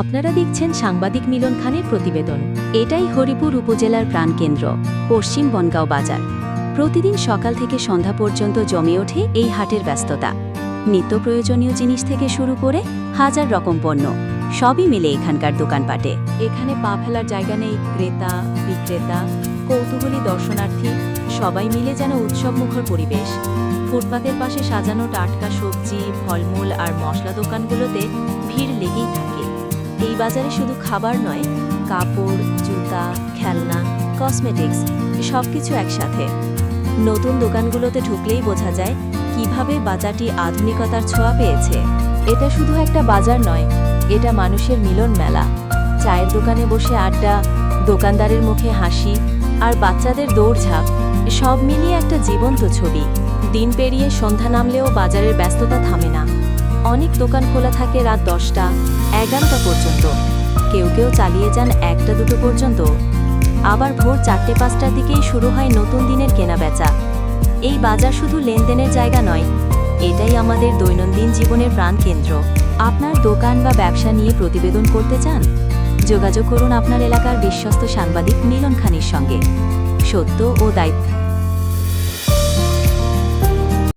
আপনারা দেখছেন সাংবাদিক মিলন খানের প্রতিবেদন। এটাই হরিপুর উপজেলার প্রাণকেন্দ্র পশ্চিম বনগাঁও বাজার। প্রতিদিন সকাল থেকে সন্ধ্যা পর্যন্ত জমে ওঠে এই হাটের ব্যস্ততা। নিত্য প্রয়োজনীয় জিনিস থেকে শুরু করে হাজার রকম পণ্য, সবই মিলে এখানকার দোকানপাটে। এখানে পা ফেলার জায়গা নেই, ক্রেতা, বিক্রেতা, কৌতূহলী দর্শনার্থী, সবাই মিলে যেন উৎসবমুখর পরিবেশ। ফুটপাতের পাশে সাজানো টাটকা সবজি, ফলমূল আর মশলা দোকানগুলোতে ভিড় লেগেই থাকে। এই বাজারে শুধু খাবার নয়, কাপড়, জুতা, খেলনা কসমেটিক্স সবকিছু একসাথে। নতুন দোকানগুলোতে ঢুকলেই বোঝা যায় কীভাবে বাজারটি আধুনিকতার ছোঁয়া পেয়েছে। এটা শুধু একটা বাজার নয়, এটা মানুষের মিলন মেলা। চায়ের দোকানে বসে আড্ডা, দোকানদারের মুখে হাসি আর বাচ্চাদের দৌড়ঝাঁপ, সব মিলিয়ে একটা জীবন্ত ছবি। দিন পেরিয়ে সন্ধ্যা নামলেও বাজারের ব্যস্ততা থামে না। অনেক দোকান খোলা থাকে রাত দশটা, এগারোটা পর্যন্ত। কেউ কেউ চালিয়ে যান একটা দুটো পর্যন্ত। আবার ভোর চারটে পাঁচটার দিকেই শুরু হয় নতুন দিনের কেনাবেচা। এই বাজার শুধু লেনদেনের জায়গা নয়, এটাই আমাদের দৈনন্দিন জীবনের প্রাণকেন্দ্র আপনার দোকান বা ব্যবসা নিয়ে প্রতিবেদন করতে চান? যোগাযোগ করুন আপনার এলাকার বিশ্বস্ত সাংবাদিক মিলন খানের সঙ্গে। সত্য ও দায়িত্ব